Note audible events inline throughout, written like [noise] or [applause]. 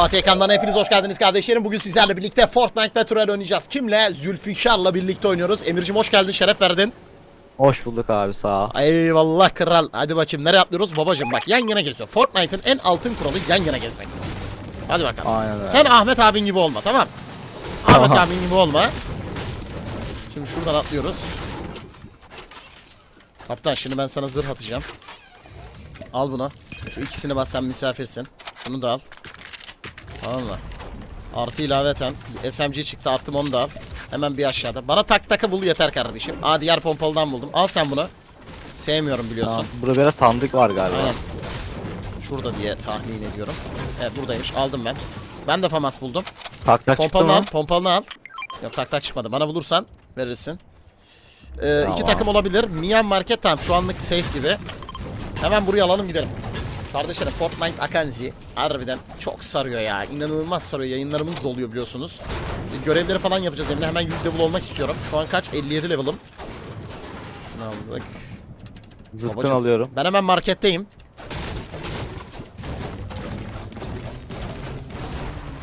Fatih Ekran'dan hepiniz hoş geldiniz kardeşlerim. Bugün sizlerle birlikte Fortnite Battle oynayacağız. Kimle? Zülfikar'la birlikte oynuyoruz. Emir'cim hoş geldin, şeref verdin. Hoş bulduk abi sağ ol. Eyvallah kral. Hadi bakayım nereye atlıyoruz? Babacım bak yan yana geziyor. Fortnite'ın en altın kuralı yan yana gezmektir. Hadi bakalım. Aynen öyle. Sen Ahmet abin gibi olma tamam. Ahmet abin gibi olma. Şimdi şuradan atlıyoruz. Kaptan şimdi ben sana zırh atacağım. Al bunu. Şu ikisini bas sen misafirsin. Şunu da al. Tamam mı? Artı ilaveten SMG çıktı attım onu da al. Hemen bir aşağıda. Bana tak takı bul yeter kardeşim. Aa diğer pompalıdan buldum. Al sen bunu. Sevmiyorum biliyorsun. Tamam. Burada biraz sandık var galiba. Aynen. Şurada diye tahmin ediyorum. Evet buradaymış. Aldım ben. Ben de famas buldum. Tak tak Pompalını al. Pompalını al. Yok tak tak çıkmadı. Bana bulursan verirsin. Ee, iki Tamam. takım olabilir. Miyan Market tamam şu anlık safe gibi. Hemen buraya alalım gidelim. Kardeşlerim Fortnite Akanzi harbiden çok sarıyor ya. İnanılmaz sarıyor. Yayınlarımız da oluyor biliyorsunuz. Ee, Görevleri falan yapacağız Emre. Hemen 100 level olmak istiyorum. Şu an kaç? 57 level'ım. Şunu aldık. Zıpkın Babacım. alıyorum. Ben hemen marketteyim.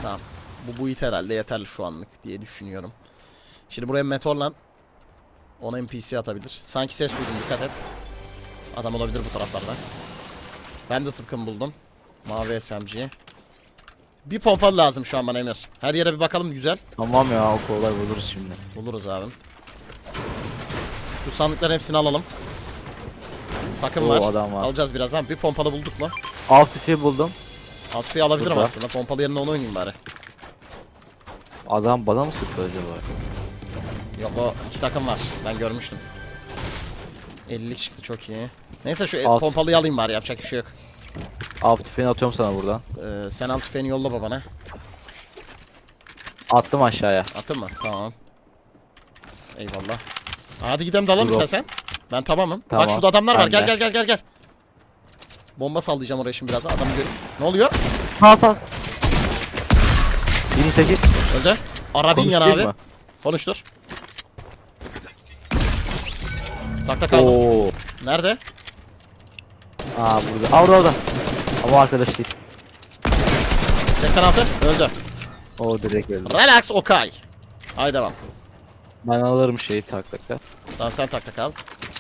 Tamam. Bu bu it herhalde yeterli şu anlık diye düşünüyorum. Şimdi buraya meteorla ona NPC atabilir. Sanki ses duydum dikkat et. Adam olabilir bu taraflarda. Ben de sıpkın buldum. Mavi SMG. Bir pompalı lazım şu an bana Emir. Her yere bir bakalım güzel. Tamam ya o kolay buluruz şimdi. Buluruz abi. Şu sandıkların hepsini alalım. Takım Oo, var. adam var. Alacağız birazdan. Bir pompalı bulduk mu? Alt tüfeği buldum. Outfit'i alabilirim Burada. aslında. Pompalı yerine onu oynayayım bari. Adam bana mı sıktı acaba? Yok o iki takım var. Ben görmüştüm. 50'lik çıktı çok iyi. Neyse şu Alt. pompalıyı alayım bari yapacak bir şey yok. Alt tüfeğini atıyorum sana buradan. Ee, sen alt tüfeğini yolla babana. Attım aşağıya. Atın mı? Tamam. Eyvallah. Hadi gidelim dalalım Dur istersen. Ben tamamım. Bak Tamam, şurada adamlar var. ben Gel de. gel gel gel gel. Bomba sallayacağım oraya şimdi birazdan. Adamı göreyim. Ne oluyor? At at. 28. Öldü. Arabin yan abi. mı? Konuştur. Tak tak aldım. Oo. Nerede? Aa burada. Aa orada orada. Ama arkadaş değil. 86. Öldü. O direkt öldü. Relax Okay. Haydi devam. Ben alırım şeyi tak tak tak. Tamam sen tak tak al.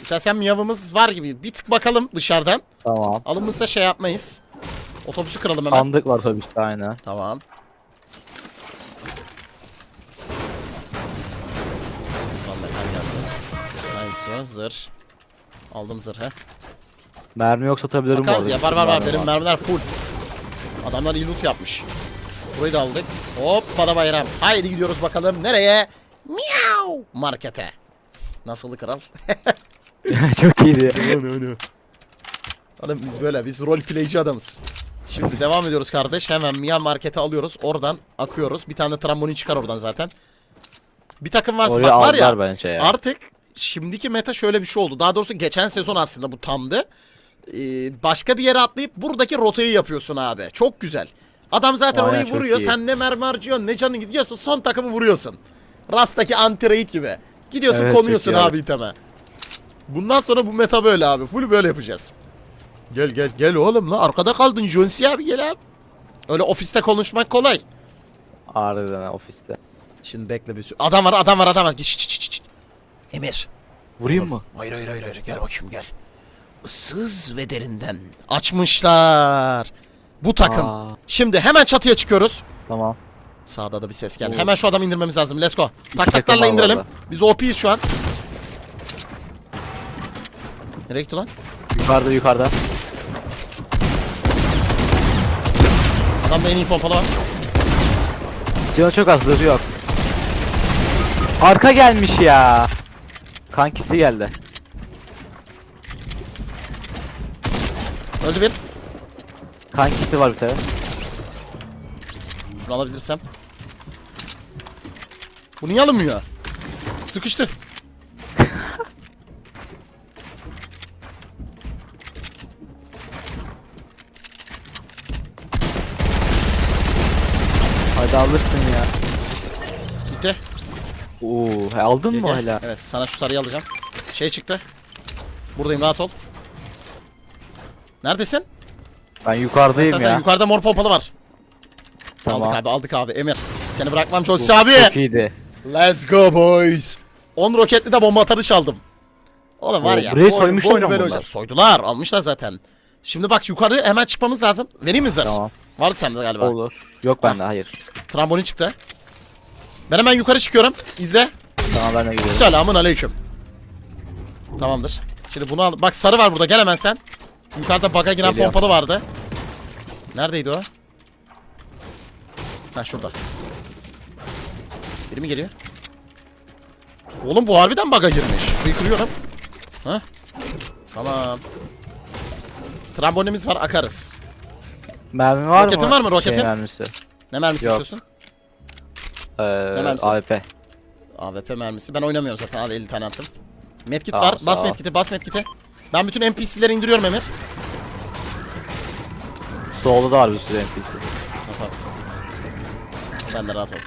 İstersen miyavımız var gibi. Bir tık bakalım dışarıdan. Tamam. Alınmışsa şey yapmayız. Otobüsü kıralım hemen. Sandık var tabii işte aynen. Tamam O zırh. Aldım zırhı. Mermi yok satabilirim bu Bakarız arada. ya var var var. Benim mermiler full. Adamlar iyi loot yapmış. Burayı da aldık. Hoppa da bayram. Haydi gidiyoruz bakalım. Nereye? Miau. Markete. Nasıl kral? [laughs] Çok iyiydi. Onu onu. Adam biz böyle biz rol playci adamız. Şimdi devam ediyoruz kardeş. Hemen Mia Market'e alıyoruz. Oradan akıyoruz. Bir tane de trambolin çıkar oradan zaten. Bir takım varsa Oraya bak var ya bence ya. artık şimdiki meta şöyle bir şey oldu. Daha doğrusu geçen sezon aslında bu tamdı. Ee, başka bir yere atlayıp buradaki rotayı yapıyorsun abi. Çok güzel. Adam zaten Aynen, orayı çok vuruyor. iyi. Sen ne mermi harcıyorsun ne canın gidiyorsun. Son takımı vuruyorsun. Rast'taki anti-raid gibi. Gidiyorsun Evet, çok konuyorsun iyi abi abi. iteme. Bundan sonra bu meta böyle abi. Full böyle yapacağız. Gel gel gel oğlum lan. Arkada kaldın C abi gel abi. Öyle ofiste konuşmak kolay. Harbiden ha, ofiste. Şimdi bekle bir sü- Adam var adam var adam var. Şşt, şşt, şşt. Emir. Vurayım mı? Hayır hayır hayır hayır. Gel bakayım gel. Issız ve derinden açmışlar. Bu takım. Aa, Şimdi hemen çatıya çıkıyoruz. tamam. Sağda da bir ses geldi. Oo. Hemen şu adamı indirmemiz lazım. Let's go. Tak takım taklarla var indirelim. orada. Biz OP'yiz şu an. Nereye gitti lan? Yukarıda yukarıda. Adamda en iyi pompalı var. Canı çok az zırhı yok. Arka gelmiş ya. Kankisi geldi. Öldü bir. Kankisi var bir tane. Şunu alabilirsem. Bu niye alınmıyor? Sıkıştı. Hadi alırsın ya. Oo, he, aldın Gel, mı gel. hala? Evet sana şu sarıyı alacağım. Şey çıktı. Buradayım rahat ol. Neredesin? Ben yukarıdayım Sen, sen ya. yukarıda mor pompalı var. Tamam. Aldık abi aldık abi Emir. Seni bırakmam Jolsi abi. Çok iyiydi. Let's go boys. 10 roketli de bomba atarı çaldım. Oğlum var Oo, ya. burayı bu oyunu- soymuşlar bu oyunu mı böyle bunlar? oynayacağız. Soydular almışlar zaten. Şimdi bak yukarı hemen çıkmamız lazım. Vereyim mi zırh? Tamam. Vardı sende galiba. Olur. Yok bende hayır. Trambolin çıktı. Ben hemen yukarı çıkıyorum. İzle. Tamam ben de gidiyorum. Selamun aleyküm. Tamamdır. Şimdi bunu al. Bak sarı var burada. Gel hemen sen. Yukarıda baga giren Geliyorum. pompalı vardı. Neredeydi o? Ha şurada. Biri mi geliyor? Oğlum bu harbiden baga girmiş. Şurayı kırıyorum. Ha? Tamam. Trambolimiz var akarız. Mermi var Roketin mı? var mı, roketin? Şey mermisi. Ne mermisi Yok. istiyorsun? Ee, mermisi? AWP. AWP mermisi. Ben oynamıyorum zaten. Hadi 50 tane attım. Medkit ol, var. sağ Bas ol. bas medkiti. Ben bütün NPC'leri indiriyorum Emir. Solda da var bir sürü NPC. Tamam. Sen de rahat ol.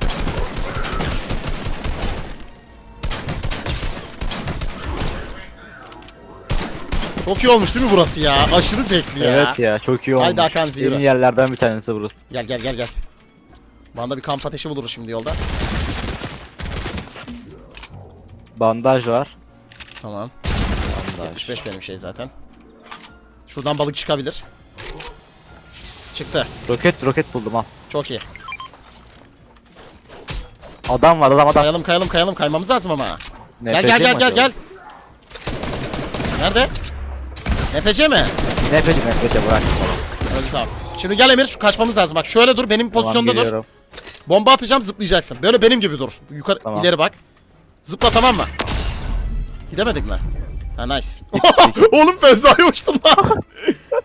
Çok iyi olmuş değil mi burası ya? Aşırı zevkli ya. Evet ya çok iyi olmuş. Haydi Hakan Zira. En iyi yerlerden bir tanesi burası. Gel gel gel gel. Bana da bir kamp ateşi buluruz şimdi yolda. Bandaj var. Tamam. Bandaj. 65 benim şey zaten. Şuradan balık çıkabilir. Çıktı. Roket roket buldum al. Çok iyi. Adam var adam adam. Kayalım kayalım kayalım kaymamız lazım ama. Gel gel gel gel gel. Nerede? NPC mi? NPC NPC bırak. Öyle tamam. Şimdi gel Emir şu kaçmamız lazım. Bak şöyle dur benim pozisyonda dur. Bomba atacağım zıplayacaksın. Böyle benim gibi dur. Yukarı Tamam. ileri bak. Zıpla tamam mı? Gidemedik mi? Ha nice. [laughs] Oğlum fezaya uçtum lan. [laughs]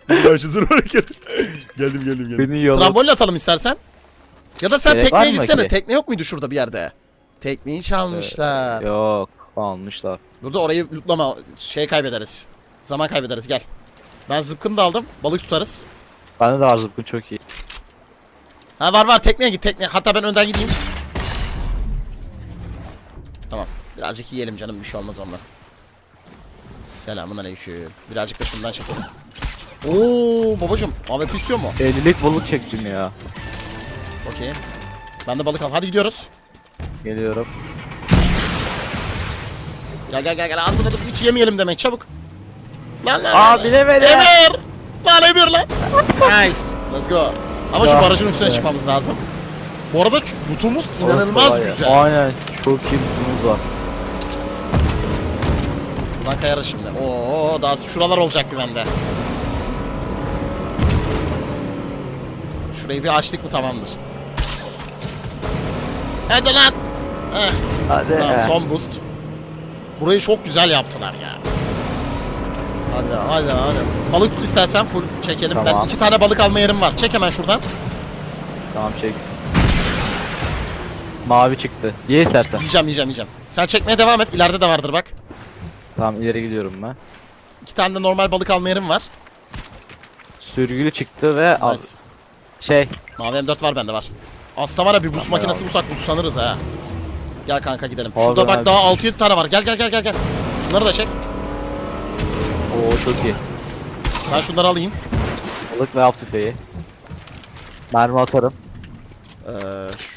Ben şu zırh geldim geldim geldim. Beni. Trambolin atalım istersen. Ya da sen Gerek tekneye mı gitsene. ki? Tekne yok muydu şurada bir yerde? Tekneyi çalmışlar. Yok almışlar. Burada orayı lootlama. Şey kaybederiz. Zaman kaybederiz gel. Ben zıpkını da aldım. Balık tutarız. Bende de var zıpkın çok iyi. Ha var var tekneye git tekneye. Hatta ben önden gideyim. Tamam. Birazcık yiyelim canım bir şey olmaz ondan. Selamun aleyküm. Birazcık da şundan çekelim. Oo babacım AWP istiyor mu? 50'lik balık çektim ya. Okey. Ben de balık al. Hadi gidiyoruz. Geliyorum. Gel gel gel gel ağzına dur hiç yemeyelim demek çabuk. Lan lan Aa bilemedim. Emir! Lan Emir lan. nice. Let's go. Ama şu Ya, barajın üstüne evet. çıkmamız lazım. Bu arada şu butumuz inanılmaz var ya. güzel. Aynen çok iyi butumuz var. Buradan kayarız şimdi. Oo daha şuralar olacak güvende. Şurayı bir açtık mı tamamdır. Hadi lan. Heh, Hadi. tamam, son boost. Burayı çok güzel yaptılar ya. Hadi hadi hadi. Balık tut istersen full çekelim. Ben Tamam. iki tane balık alma yerim var. Çek hemen şuradan. Tamam çek. Mavi çıktı. Ye istersen. Yiyeceğim yiyeceğim yiyeceğim. Sen çekmeye devam et. İleride de vardır bak. Tamam ileri gidiyorum ben. İki tane de normal balık alma yerim var. Sürgülü çıktı ve al- Nice. şey Mavi M4 var bende var. Aslında var ya bir buz Tamam, makinesi bulsak buzlanırız ha. Gel kanka gidelim. Abi, Şurada bak abi. daha 6-7 tane var. Gel gel gel gel gel. Şunları da çek. O çok iyi. Ben şunları alayım. Balık ve av tüfeği. Mermi atarım. Ee,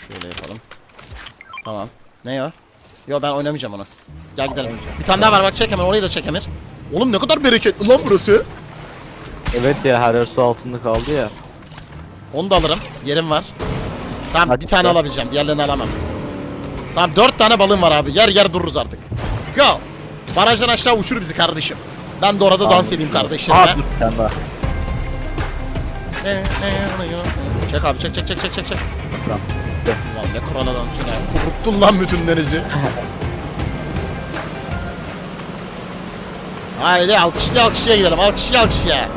şöyle yapalım. Tamam. Ne o? Yo ben oynamayacağım onu. Gel gidelim. Bir tane daha var bak çek hemen orayı da çek. Oğlum ne kadar bereketli lan burası. Evet ya her yer su altında kaldı ya. Onu da alırım. Yerim var. Tamam Hadi bir tane gel. alabileceğim. Diğerlerini alamam. Tamam dört tane balığım var abi. Yer yer dururuz artık. Go. Barajdan aşağı uçur bizi kardeşim. Ben de orada dans Tamam. edeyim kardeşlerimle. Bir tane daha. Çek abi çek çek çek çek çek çek. Tamam. Ulan ne kral adamsın ha. Kuruttun lan bütün denizi. [laughs] Haydi alkışlı alkışlıya gidelim. Alkışlı alkışlıya.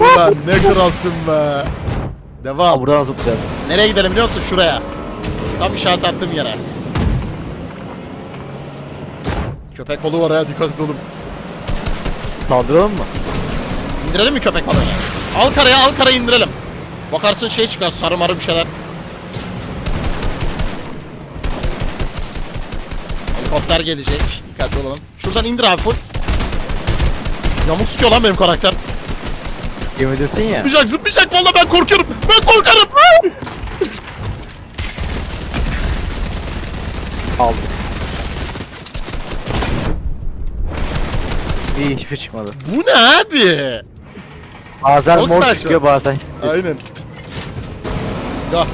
Ulan ne kralsın be. Devam. buradan zıplayacağız. Nereye gidelim biliyor musun? Şuraya. Tam işaret attığım yere. Köpek balığı var ya dikkat et oğlum. Saldıralım mı? İndirelim mi köpek balığını? Al karaya al karaya indirelim. Bakarsın şey çıkar sarı marı bir şeyler. Helikopter gelecek. Dikkatli olalım. Şuradan indir abi full. Yamuk sıkıyor lan benim karakter. Gemidesin ya. Zıplayacak zıplayacak valla ben korkuyorum. Ben korkarım. Aldım. İyi hiçbir çıkmadı. Bu ne abi? Bazen Çok mor saçma. çıkıyor bazen. Aynen. Ya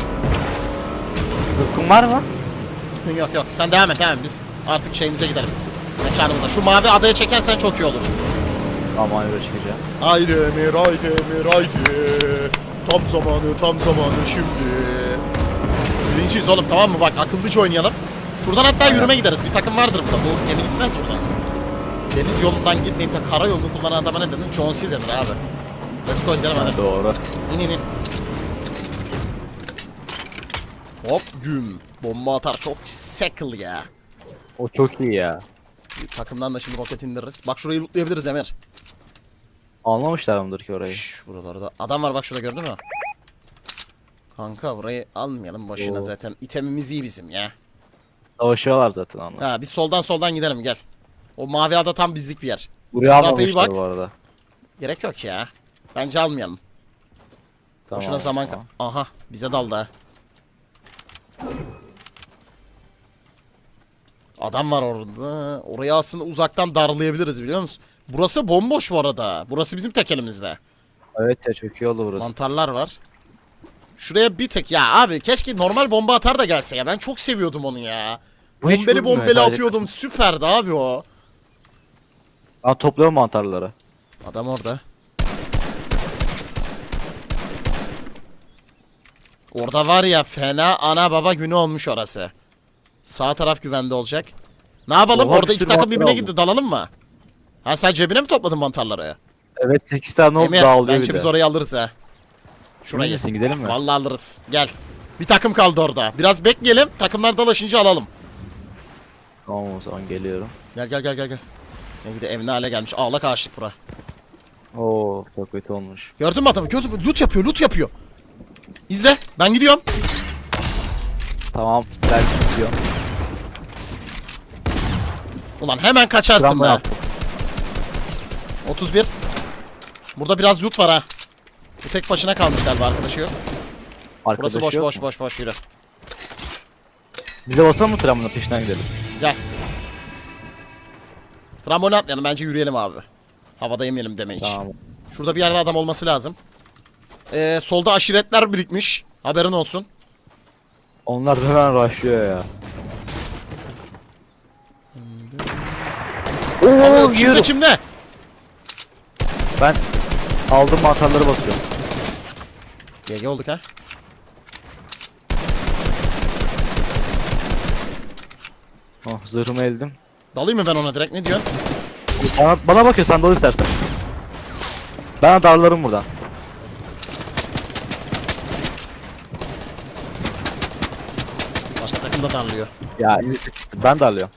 Zıpkın var mı? spin yok yok. Sen devam et devam et. Biz artık şeyimize gidelim. Mekanımıza. Şu mavi adaya çekersen çok iyi olur. Aman öyle çıkacağım. Haydi Emir haydi Emir haydi. Tam zamanı tam zamanı şimdi. Birinciyiz oğlum tamam mı? Bak akıllıca oynayalım. Şuradan hatta yürüme gideriz. Bir takım vardır burada. Bu gemi gitmez buradan. Deniz yolundan gitmeyip de kara yolunu kullanan adama ne denir? John C denir abi. Let's go gidelim hadi. Doğru. İn in in. Hop güm. Bomba atar çok sekil ya. O çok iyi ya. Takımdan da şimdi roket indiririz. Bak şurayı lootlayabiliriz Emir. Anlamışlar mıdır ki orayı? Şş, buralarda. Adam var bak şurada gördün mü? Kanka burayı almayalım boşuna Oo. zaten. İtemimiz iyi bizim ya. Savaşıyorlar zaten onlar. Ha biz soldan soldan gidelim gel. O mavi ada tam bizlik bir yer. Buraya Tarafa iyi almamışlar bak. bu arada. Gerek yok ya. Bence almayalım. Tamam. Boşuna zaman... tamam. Aha bize daldı ha. Adam var orada. Orayı aslında uzaktan darlayabiliriz biliyor musun? Burası bomboş bu arada. Burası bizim tek elimizde. Evet ya çok iyi oldu burası. Mantarlar var. Şuraya bir tek ya abi keşke normal bomba atar da gelse ya. Ben çok seviyordum onu ya. Bu hiç Bombeli vurmuyor, bombeli sadece- atıyordum. Süperdi abi o. Ben topluyorum mantarları. Adam orada. Orada var ya fena ana baba günü olmuş orası. Sağ taraf güvende olacak. Ne yapalım? Oha, Orada iki takım birbirine gitti. Dalalım mı? Ha sen cebine mi topladın mantarları? Evet 8 tane oldu Emir dağılıyor bence bir biz de. orayı alırız ha. Şurayı. Nesin, gidelim mi? Vallahi alırız. Gel. Bir takım kaldı orada. Biraz bekleyelim. Takımlar dalaşınca alalım. Tamam o zaman geliyorum. Gel gel gel gel gel. Ne bir de evine hale gelmiş. Ağlak ağaçlık bura. Oo çok kötü olmuş. Gördün mü adamı? Gördün mü? Loot yapıyor, loot yapıyor. İzle. Ben gidiyorum. Tamam ben gidiyorum. Ulan hemen kaçarsın Travma be. yaptım. 31. Burada biraz loot var ha. Bu tek başına kalmış galiba arkadaşı yok. Arkadaşı Burası boş yok boş mu? boş boş yürü. Bize basalım mı tramvayla peşinden gidelim. Gel. Trambolin atlayalım bence yürüyelim abi. Havada yemeyelim deme hiç. Tamam. Şurada bir yerde adam olması lazım. Ee, solda aşiretler birikmiş. Haberin olsun. Onlar hemen rushlıyor ya. Ama Oo yok, çimde yürü. çimde. Ben aldım mantarları basıyorum. GG olduk ha. Oh zırhımı eldim. Dalayım mı ben ona direkt ne diyorsun? Bana, bana bakıyor sen dal istersen. Ben darlarım buradan. Başka takım da darlıyor. Ya ben darlıyorum.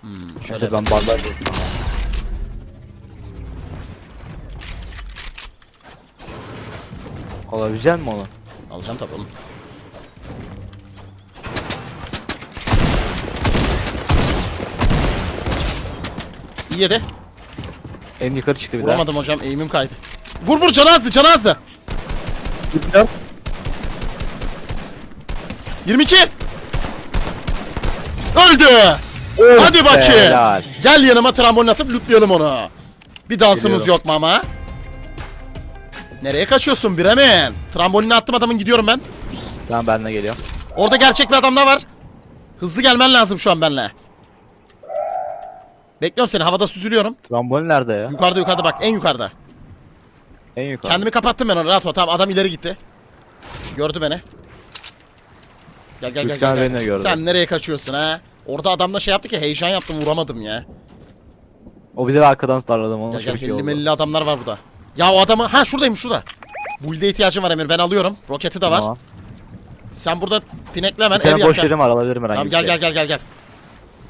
Hmm, Şöyle şöyle ben bandaj Alabilecek mi onu? alacağım tabii oğlum. Yedi. En yukarı çıktı bir daha. Vuramadım hocam eğimim kaydı. Vur vur canı azdı canı azdı. Gidiyorum. 22. Öldü. Hadi bakayım. Helal. Gel yanıma trambolin atıp lootlayalım onu. Bir dansımız Geliyorum. yok mu ama? Nereye kaçıyorsun Bremen? Trambolini attım adamın gidiyorum ben. Tamam ben de geliyorum. Orada gerçek bir adam daha var. Hızlı gelmen lazım şu an benimle. Bekliyorum seni havada süzülüyorum. Trambolin nerede ya? Yukarıda yukarıda bak en yukarıda. En yukarı. Kendimi kapattım ben onu rahat ol. Tamam adam ileri gitti. Gördü beni. Gel gel gel. Gel, gel. beni de gördü. Sen nereye kaçıyorsun ha? Orada adamla şey yaptı ki heyecan yaptım vuramadım ya. O bir de arkadan darladım onu. Gel gel helli oldu. melli adamlar var burada. Ya o adamı ha şuradayım şurada. Build'e ihtiyacım var Emir ben alıyorum. Roketi de var. Sen burada pinekle hemen Bir ev tane yap. boş gel. yerim var alabilirim herhangi Tamam bir gel şey. gel gel gel gel.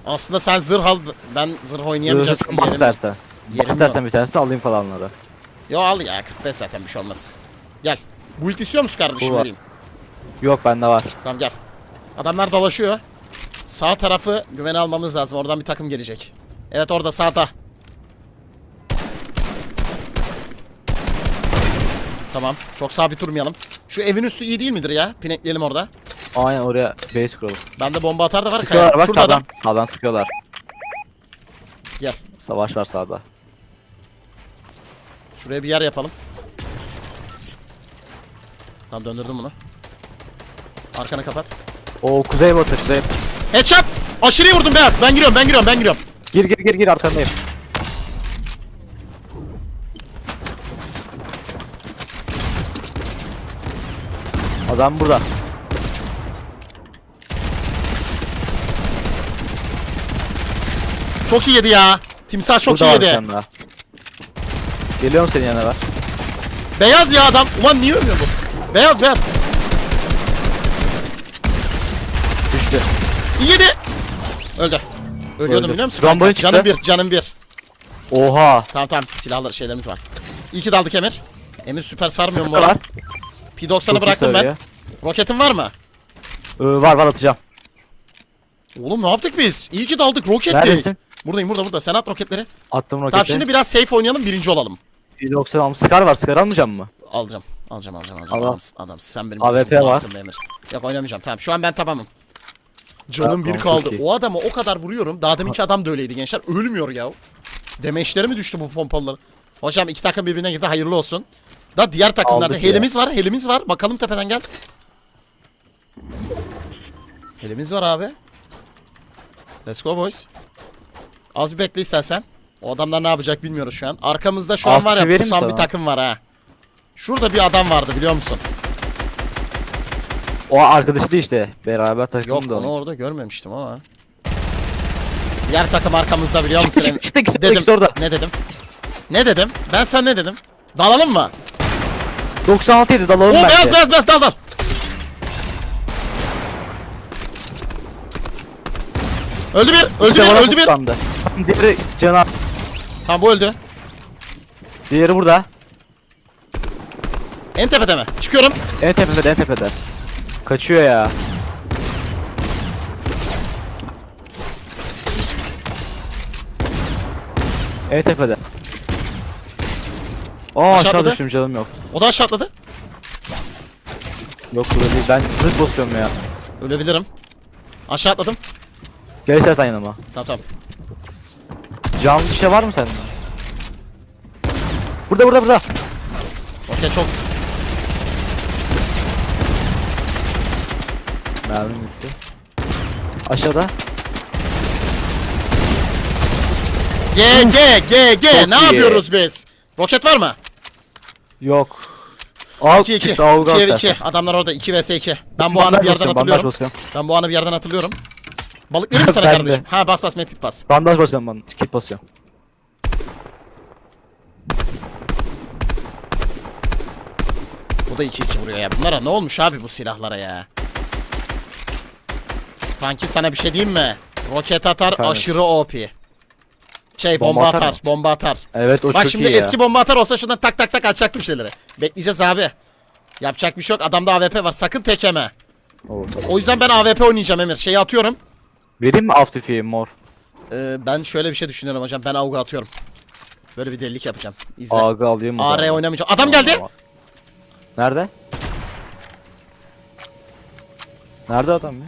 Aslında sen zırh al ben zırh oynayamayacağım. Zırhı bas yerim- istersen. bir tanesini alayım falanları. Yo al ya 45 zaten bir şey olmaz. Gel. Build istiyor musun kardeşim Bu vereyim. Yok bende var. Tamam gel. Adamlar dolaşıyor. Sağ tarafı güvene almamız lazım. Oradan bir takım gelecek. Evet orada sağda. Tamam. Çok sabit durmayalım. Şu evin üstü iyi değil midir ya? Pinekleyelim orada. Aynen oraya base kuralım. Bende bomba atar da var. Sıkıyorlar Kaya. bak Şurada sağdan. adam. Sağdan sıkıyorlar. Gel. Savaş var sağda. Şuraya bir yer yapalım. Tamam döndürdüm bunu. Arkanı kapat. O kuzey batı kuzey. Headshot! Aşırı vurdum beyaz. Ben giriyorum ben giriyorum ben giriyorum. Gir gir gir gir arkandayım. Adam burada. Çok iyi yedi ya. Timsah çok burada iyi var yedi. bir tane daha. Geliyorum senin yanına ben. Beyaz ya adam. Ulan niye ölmüyor bu? Beyaz beyaz. Düştü. İyi yedi. Öldü. Ölüyordum Öldü. biliyor musun? Rambo'ya kanka? Canım çıktı. bir canım bir. Oha. Tamam tamam silahlar şeylerimiz var. İyi ki daldık Emir. Emir süper sarmıyor mu? Sıkıyorlar. P90'ı Çok iyi bıraktım ben. Roketin var mı? Ee, var var atacağım. Oğlum ne yaptık biz? İyi ki daldık roket değil. Neredesin? Buradayım burada burada. Sen at roketleri. Attım roketi. Tamam şimdi biraz safe oynayalım birinci olalım. 190 almış. Scar var. Scar almayacağım mı? Alacağım. Alacağım alacağım alacağım. Al, al. Adamsın adamsın. Sen benim AWP var. Emir. Yok oynamayacağım. Tamam şu an ben tamamım. Canım bir kaldı. O adamı o kadar vuruyorum. Daha deminki adam da öyleydi gençler. Ölmüyor ya. Demeçleri mi düştü bu pompalıların? Hocam iki takım birbirine girdi. Hayırlı olsun. Da diğer takımlarda Aldık ya. helimiz var. Helimiz var. Bakalım tepeden gel. Helimiz var abi. Let's go boys. Az bir bekle istersen. O adamlar ne yapacak bilmiyoruz şu an. Arkamızda şu an Altı var ya sana. bir takım var ha. Şurada bir adam vardı biliyor musun? O arkadaşı da işte. Beraber Yok takımda onu onu. orada görmemiştim ama. Diğer takım arkamızda biliyor musun? Çıktı çıktı. İkisi, dedim. ikisi orada. Ne dedim? Ne dedim? Ben sen ne dedim? Dalalım mı? 96 yedi dalalım Oo bence. beyaz beyaz beyaz dal dal. Öldü bir, öldü bir, öldü bir. tutlandı. Diğeri cana. Tamam bu öldü. Diğeri burada. En tepede mi? Çıkıyorum. En tepede en tepede. Kaçıyor ya. En tepede. Aa Aşağı aşağı atladı. düştüm canım yok. O da aşağı atladı. Yok burada değil. Ben zırt basıyorum ya. Ölebilirim. Aşağı atladım. Gel istersen yanıma. Tamam tamam. Canlı bir şey var mı sende? Burada burada burada. Okey çok. Mermim bitti. Aşağıda. G G G G. Çok Ne iyi. yapıyoruz biz? Roket var mı? Yok. Al 2 2. çıktı, al, al 2 sen. 2. Adamlar orada 2 vs 2. Ben bu anı bir yerden hatırlıyorum. Ben bu anı bir yerden hatırlıyorum. Balık verir mi sana [laughs] Ben de. kardeşim? Ha bas bas medkit bas. Bandaj basıyorum ben. Kit basıyorum. Bu da 2-2 vuruyor ya. Bunlara ne olmuş abi bu silahlara ya? Kanki sana bir şey diyeyim mi? Roket atar Efendim? aşırı OP. Şey bomba, Bomba atar atar, mı? bomba atar. Evet o Bak çok şimdi iyi ya. eski bomba atar olsa şuradan tak tak tak açacaktım şeyleri. Bekleyeceğiz abi. Yapacak bir şey yok. Adamda AWP var. Sakın tekeme. Oo, tamam. O yüzden ben AWP oynayacağım Emir. Şeyi atıyorum. Vereyim mi av tüfeği mor? Ee, ben şöyle bir şey düşünüyorum hocam. Ben AUG atıyorum. Böyle bir delilik yapacağım. İzle. Ağgı alayım mı? AR oynamayacağım. Adam geldi. Tamam. Nerede? Nerede adam ya?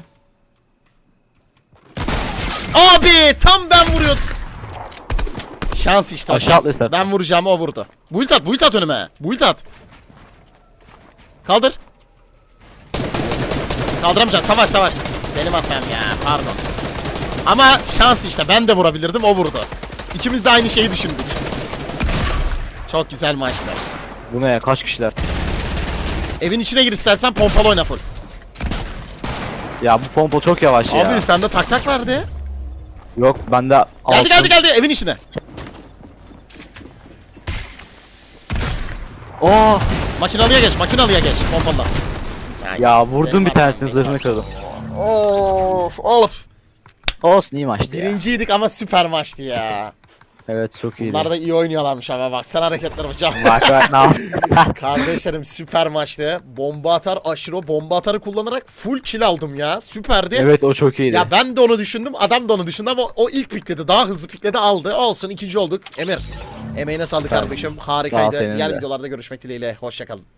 Abi tam ben vuruyordum. Şans işte Aşağı hocam. atla istersen. Ben vuracağım o vurdu. Build at, build at önüme. Build at. Kaldır. Kaldıramayacağım. Savaş savaş. Benim hatam ya. Pardon. Ama şans işte. Ben de vurabilirdim. O vurdu. İkimiz de aynı şeyi düşündük. Çok güzel maçtı. Bu ne ya? Kaç kişiler? Evin içine gir istersen pompalı oyna full. Ya bu pompa çok yavaş ya. Abi sende tak tak vardı. Yok bende Geldi altın- geldi geldi evin içine. Oo! Makinalıya geç, makinalıya geç. Pompalı. Nice. Ya vurdum bir tanesini zırhını kırdım. Of, of. Olsun iyi maçtı ya. Birinciydik ama süper maçtı ya. Evet çok iyiydi. Bunlar da iyi oynuyorlarmış ama baksana hareketler hocam. Bak bak ne yaptın? [laughs] Kardeşlerim süper maçtı. Bomba atar aşırı bomba atarı kullanarak full kill aldım ya. Süperdi. evet o çok iyiydi. Ya ben de onu düşündüm, adam da onu düşündü ama o ilk pikledi. Daha hızlı pikledi aldı. Olsun ikinci olduk. Emir. Emeğine sağlık kardeşim. Harikaydı. Diğer de. videolarda görüşmek dileğiyle. Hoşçakalın.